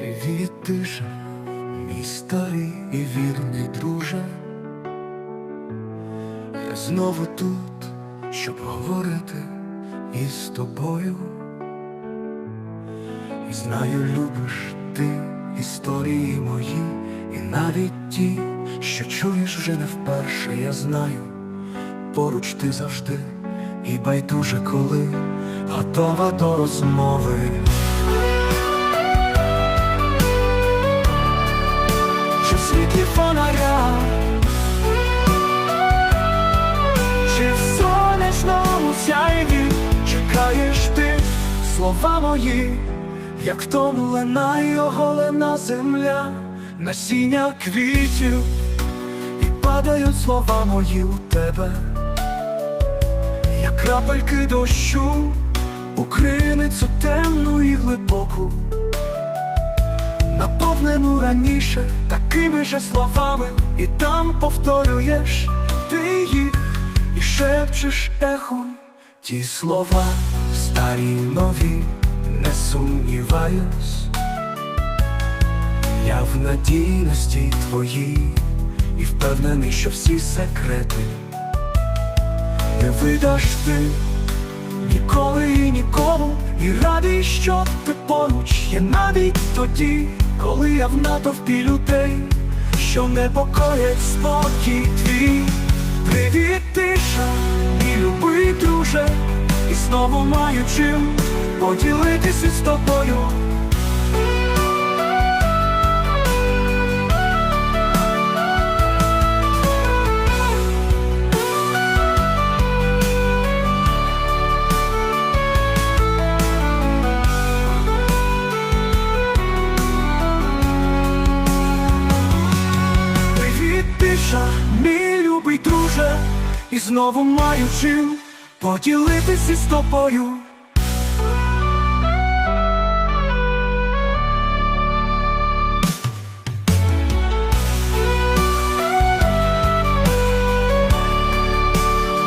Привіт, тише, мій старий і вірний друже. Я знову тут, щоб говорити із тобою. І знаю, любиш ти історії мої, і навіть ті, що чуєш вже не вперше, я знаю, поруч ти завжди, і байдуже коли готова до розмови. Слова мої, як втомлена й оголена земля, насіння квітів, і падають слова мої у тебе, як крапельки дощу, у криницю темну і глибоку наповнену раніше такими же словами, і там повторюєш ти їх і шепчеш ехом ті слова, старі нові, не сумніваюсь, я в надійності твоїй і впевнений, що всі секрети не видаш ти. Ніколи і нікому, і радий, що ти поруч. Є навіть тоді, коли я в натовпі людей, що непокоять спокій твій. Привіт, тиша, мій любий друже, знову маю чим поділитися з тобою. Привіт, тиша, мій любий друже, і знову маю чим поділитися з тобою.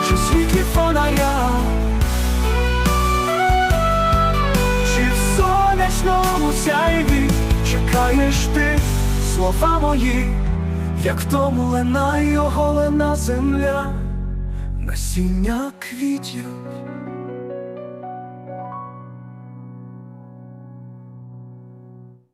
Чи світлі фонаря, чи в сонячному сяйві? Чекаєш ти слова мої, як втомлена й оголена земля, насіння квітів,